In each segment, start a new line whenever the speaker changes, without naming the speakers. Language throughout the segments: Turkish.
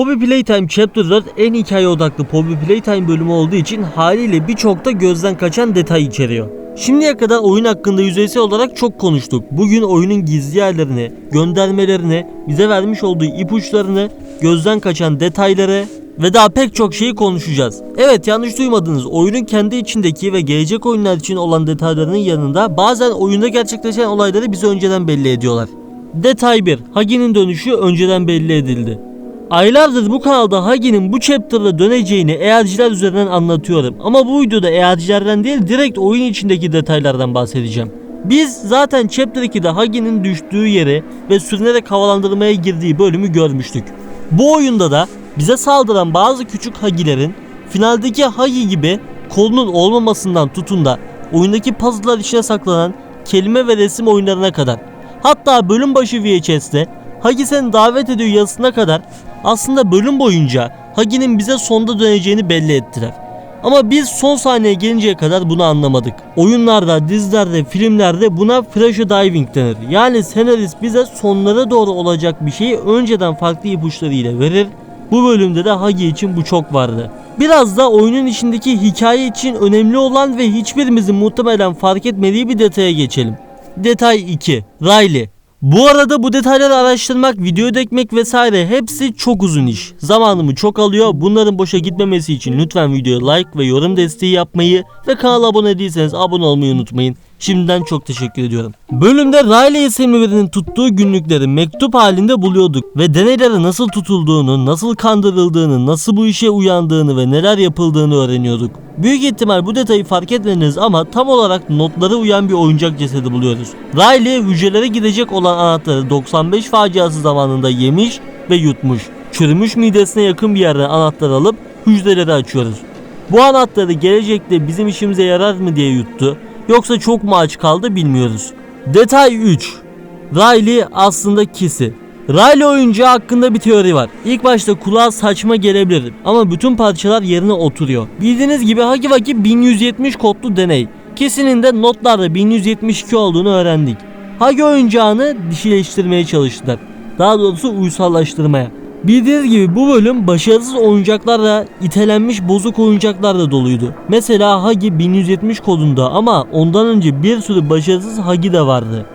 Poppy Playtime Chapter 4 en hikaye odaklı Poppy Playtime bölümü olduğu için haliyle birçok da gözden kaçan detay içeriyor. Şimdiye kadar oyun hakkında yüzeysel olarak çok konuştuk. Bugün oyunun gizli yerlerini, göndermelerini, bize vermiş olduğu ipuçlarını, gözden kaçan detayları ve daha pek çok şeyi konuşacağız. Evet yanlış duymadınız. Oyunun kendi içindeki ve gelecek oyunlar için olan detaylarının yanında bazen oyunda gerçekleşen olayları bize önceden belli ediyorlar. Detay 1. Hagi'nin dönüşü önceden belli edildi. Aylardır bu kanalda Hagi'nin bu chapter'da döneceğini eğerciler üzerinden anlatıyorum. Ama bu videoda eğercilerden değil direkt oyun içindeki detaylardan bahsedeceğim. Biz zaten Chapter 2'de Hagi'nin düştüğü yeri ve sürünerek havalandırmaya girdiği bölümü görmüştük. Bu oyunda da bize saldıran bazı küçük Hagi'lerin finaldeki Hagi gibi kolunun olmamasından tutun da oyundaki puzzle'lar içine saklanan kelime ve resim oyunlarına kadar hatta bölüm başı VHS'te Hagi seni davet ediyor yazısına kadar aslında bölüm boyunca Hagi'nin bize sonda döneceğini belli ettiler. Ama biz son sahneye gelinceye kadar bunu anlamadık. Oyunlarda, dizilerde, filmlerde buna flash diving denir. Yani senarist bize sonlara doğru olacak bir şeyi önceden farklı ipuçlarıyla verir. Bu bölümde de Hagi için bu çok vardı. Biraz da oyunun içindeki hikaye için önemli olan ve hiçbirimizin muhtemelen fark etmediği bir detaya geçelim. Detay 2. Riley. Bu arada bu detayları araştırmak, video ekmek vesaire hepsi çok uzun iş. Zamanımı çok alıyor. Bunların boşa gitmemesi için lütfen videoya like ve yorum desteği yapmayı ve kanala abone değilseniz abone olmayı unutmayın. Şimdiden çok teşekkür ediyorum. Bölümde Riley isimli birinin tuttuğu günlükleri mektup halinde buluyorduk ve deneylere nasıl tutulduğunu, nasıl kandırıldığını, nasıl bu işe uyandığını ve neler yapıldığını öğreniyorduk. Büyük ihtimal bu detayı fark etmediniz ama tam olarak notlara uyan bir oyuncak cesedi buluyoruz. Riley hücrelere gidecek olan anahtarı 95 faciası zamanında yemiş ve yutmuş. Çürümüş midesine yakın bir yerden anahtar alıp hücreleri açıyoruz. Bu anahtarı gelecekte bizim işimize yarar mı diye yuttu. Yoksa çok mu aç kaldı bilmiyoruz. Detay 3. Riley aslında kisi. Riley oyuncağı hakkında bir teori var. İlk başta kulağa saçma gelebilir ama bütün parçalar yerine oturuyor. Bildiğiniz gibi Hagiwagi 1170 kodlu deney. Kesinin de notlarda 1172 olduğunu öğrendik. Hagi oyuncağını dişileştirmeye çalıştılar. Daha doğrusu uysallaştırmaya. Bildiğiniz gibi bu bölüm başarısız oyuncaklarla itelenmiş bozuk oyuncaklarla doluydu. Mesela Hagi 1170 kodunda ama ondan önce bir sürü başarısız Hagi de vardı.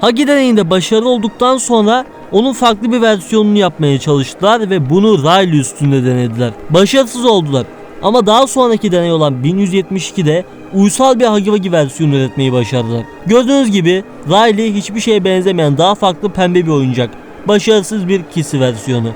Hagi deneyinde başarılı olduktan sonra onun farklı bir versiyonunu yapmaya çalıştılar ve bunu Riley üstünde denediler. Başarısız oldular. Ama daha sonraki deney olan 1172'de uysal bir Hagiwagi versiyonu üretmeyi başardılar. Gördüğünüz gibi Riley hiçbir şeye benzemeyen daha farklı pembe bir oyuncak. Başarısız bir Kissy versiyonu.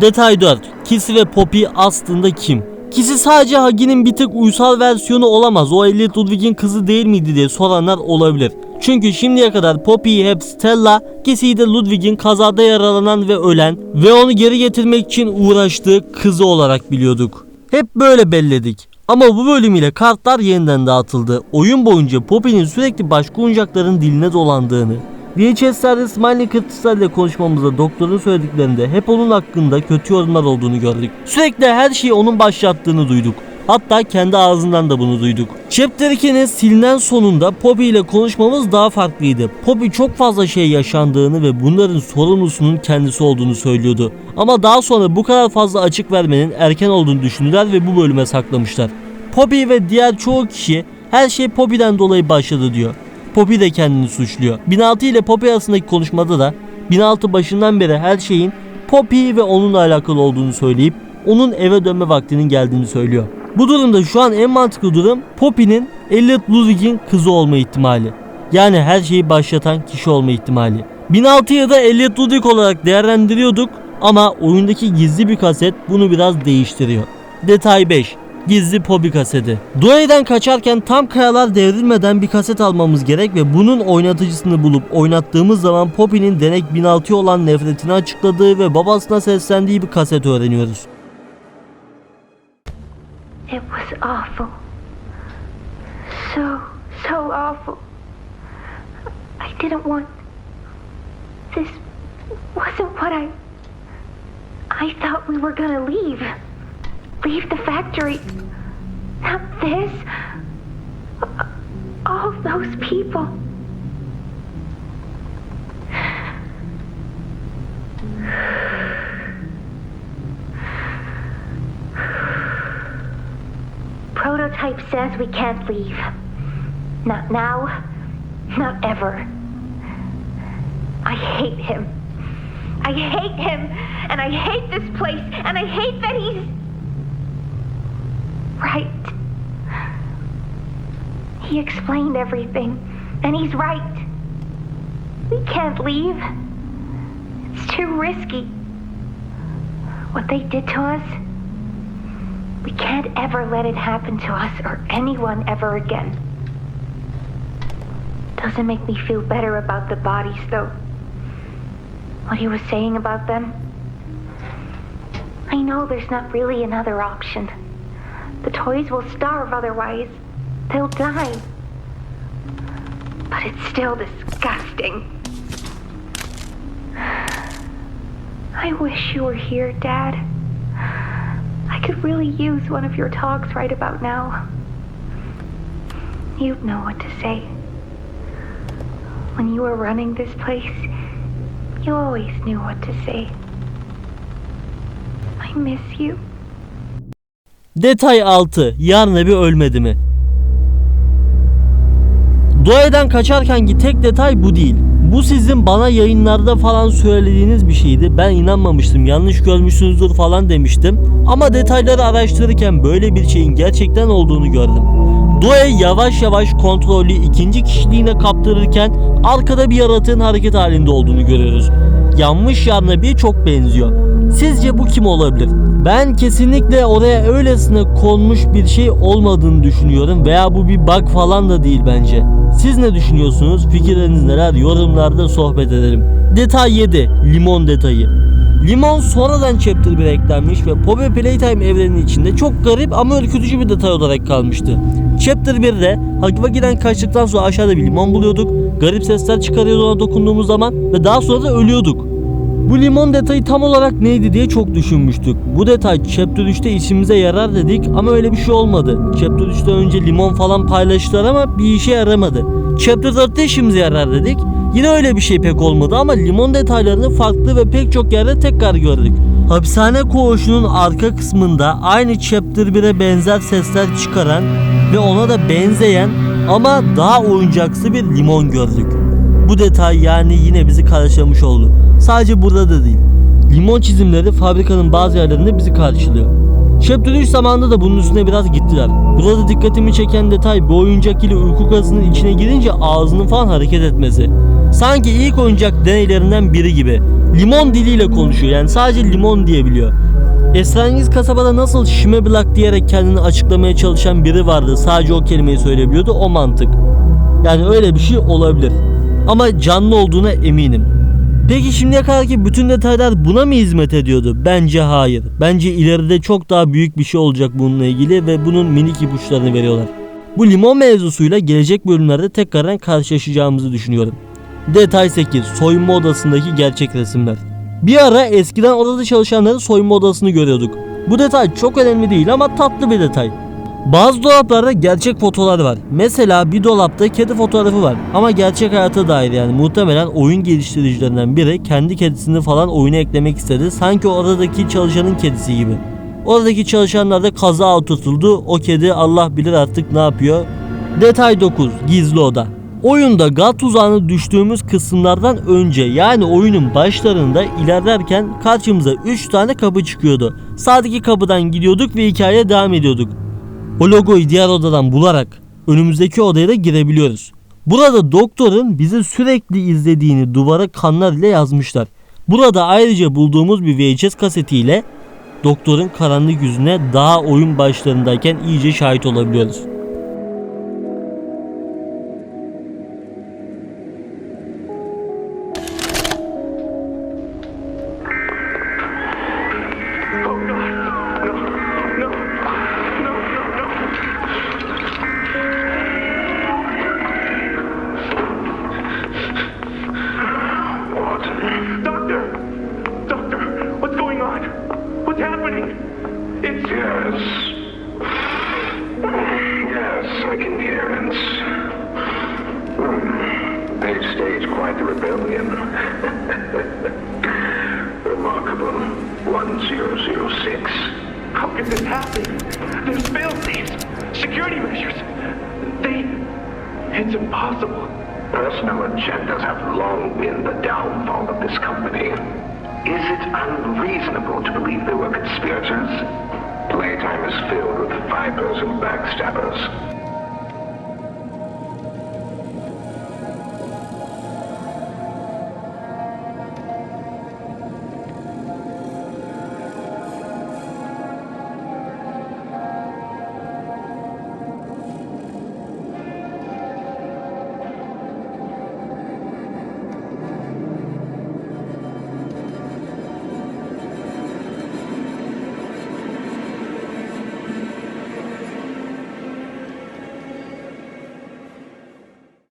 Detay 4. Kissy ve Poppy aslında kim? Kissy sadece Hagi'nin bir tık uysal versiyonu olamaz. O Elliot Ludwig'in kızı değil miydi diye soranlar olabilir. Çünkü şimdiye kadar Poppy'yi hep Stella, Kissy'yi de Ludwig'in kazada yaralanan ve ölen ve onu geri getirmek için uğraştığı kızı olarak biliyorduk. Hep böyle belledik. Ama bu bölüm ile kartlar yeniden dağıtıldı. Oyun boyunca Poppy'nin sürekli başka oyuncakların diline dolandığını, VHS'lerde Smiley Kırtıslarla konuşmamızda doktorun söylediklerinde hep onun hakkında kötü yorumlar olduğunu gördük. Sürekli her şeyi onun başlattığını duyduk. Hatta kendi ağzından da bunu duyduk. Chapter 2'nin silinen sonunda Poppy ile konuşmamız daha farklıydı. Poppy çok fazla şey yaşandığını ve bunların sorumlusunun kendisi olduğunu söylüyordu. Ama daha sonra bu kadar fazla açık vermenin erken olduğunu düşündüler ve bu bölüme saklamışlar. Poppy ve diğer çoğu kişi her şey Poppy'den dolayı başladı diyor. Poppy de kendini suçluyor. 1006 ile Poppy arasındaki konuşmada da 1006 başından beri her şeyin Poppy ve onunla alakalı olduğunu söyleyip onun eve dönme vaktinin geldiğini söylüyor. Bu durumda şu an en mantıklı durum Poppy'nin Elliot Ludwig'in kızı olma ihtimali. Yani her şeyi başlatan kişi olma ihtimali. 1006'yı da Elliot Ludwig olarak değerlendiriyorduk ama oyundaki gizli bir kaset bunu biraz değiştiriyor. Detay 5. Gizli Poppy kaseti. Due'den kaçarken tam kayalar devrilmeden bir kaset almamız gerek ve bunun oynatıcısını bulup oynattığımız zaman Poppy'nin Denek 1006'ya olan nefretini açıkladığı ve babasına seslendiği bir kaset öğreniyoruz.
It was awful. So, so awful. I didn't want. This wasn't what I. I thought we were gonna leave. Leave the factory. Not this. All those people. type says we can't leave. Not now, not ever. I hate him. I hate him, and I hate this place, and I hate that he's. Right. He explained everything, and he's right. We can't leave. It's too risky. What they did to us, we can't ever let it happen to us or anyone ever again. Doesn't make me feel better about the bodies, though. What he was saying about them. I know there's not really another option. The toys will starve otherwise. They'll die. But it's still disgusting. I wish you were here, Dad. Could really use one of your talks right about now. You'd know what to say. When you were running this place, you always knew what to say. I miss you.
Detay 6. Yarın bir ölmedi mi? Doğadan kaçarkenki tek detay bu değil. Bu sizin bana yayınlarda falan söylediğiniz bir şeydi. Ben inanmamıştım. Yanlış görmüşsünüzdür falan demiştim. Ama detayları araştırırken böyle bir şeyin gerçekten olduğunu gördüm. Doe yavaş yavaş kontrolü ikinci kişiliğine kaptırırken arkada bir yaratığın hareket halinde olduğunu görüyoruz. Yanmış yarına bir çok benziyor. Sizce bu kim olabilir? Ben kesinlikle oraya öylesine konmuş bir şey olmadığını düşünüyorum veya bu bir bug falan da değil bence. Siz ne düşünüyorsunuz? Fikirleriniz neler? Yorumlarda sohbet edelim. Detay 7. Limon detayı. Limon sonradan Chapter 1'e eklenmiş ve Poppy Playtime evreninin içinde çok garip ama ürkütücü bir detay olarak kalmıştı. Chapter 1'de Hakivagi'den kaçtıktan sonra aşağıda bir limon buluyorduk. Garip sesler çıkarıyordu ona dokunduğumuz zaman ve daha sonra da ölüyorduk. Bu limon detayı tam olarak neydi diye çok düşünmüştük. Bu detay Chapter 3'te işimize yarar dedik ama öyle bir şey olmadı. Chapter 3'ten önce limon falan paylaştılar ama bir işe yaramadı. Chapter 4'te işimize yarar dedik. Yine öyle bir şey pek olmadı ama limon detaylarını farklı ve pek çok yerde tekrar gördük. Hapishane koğuşunun arka kısmında aynı Chapter 1'e benzer sesler çıkaran ve ona da benzeyen ama daha oyuncaksı bir limon gördük. Bu detay yani yine bizi karşılamış oldu. Sadece burada da değil. Limon çizimleri fabrikanın bazı yerlerinde bizi karşılıyor. Chapter 3 zamanında da bunun üstüne biraz gittiler. Burada dikkatimi çeken detay bir oyuncak ile uyku kasının içine girince ağzının falan hareket etmesi. Sanki ilk oyuncak deneylerinden biri gibi. Limon diliyle konuşuyor yani sadece limon diyebiliyor. Esrarengiz kasabada nasıl Şimeblak diyerek kendini açıklamaya çalışan biri vardı. Sadece o kelimeyi söyleyebiliyordu o mantık. Yani öyle bir şey olabilir. Ama canlı olduğuna eminim. Peki şimdiye kadarki bütün detaylar buna mı hizmet ediyordu? Bence hayır. Bence ileride çok daha büyük bir şey olacak bununla ilgili ve bunun minik ipuçlarını veriyorlar. Bu limon mevzusuyla gelecek bölümlerde tekrardan karşılaşacağımızı düşünüyorum. Detay 8. Soyunma odasındaki gerçek resimler. Bir ara eskiden odada çalışanların soyunma odasını görüyorduk. Bu detay çok önemli değil ama tatlı bir detay. Bazı dolaplarda gerçek fotolar var. Mesela bir dolapta kedi fotoğrafı var ama gerçek hayata dair yani muhtemelen oyun geliştiricilerinden biri kendi kedisini falan oyuna eklemek istedi. Sanki oradaki çalışanın kedisi gibi. Oradaki çalışanlar da kaza oturtuldu. O kedi Allah bilir artık ne yapıyor. Detay 9. Gizli oda. Oyunda God tuzağına düştüğümüz kısımlardan önce yani oyunun başlarında ilerlerken karşımıza 3 tane kapı çıkıyordu. Sağdaki kapıdan gidiyorduk ve hikayeye devam ediyorduk. O logoyu diğer odadan bularak önümüzdeki odaya da girebiliyoruz. Burada doktorun bizi sürekli izlediğini duvara kanlar ile yazmışlar. Burada ayrıca bulduğumuz bir VHS kasetiyle doktorun karanlık yüzüne daha oyun başlarındayken iyice şahit olabiliyoruz.
Rebellion. Remarkable. 1006.
how could this happen? There's fail safes. security measures. They. It's impossible.
Personal agendas have long been the downfall of this company. Is it unreasonable to believe they were conspirators? Playtime is filled with vipers and backstabbers.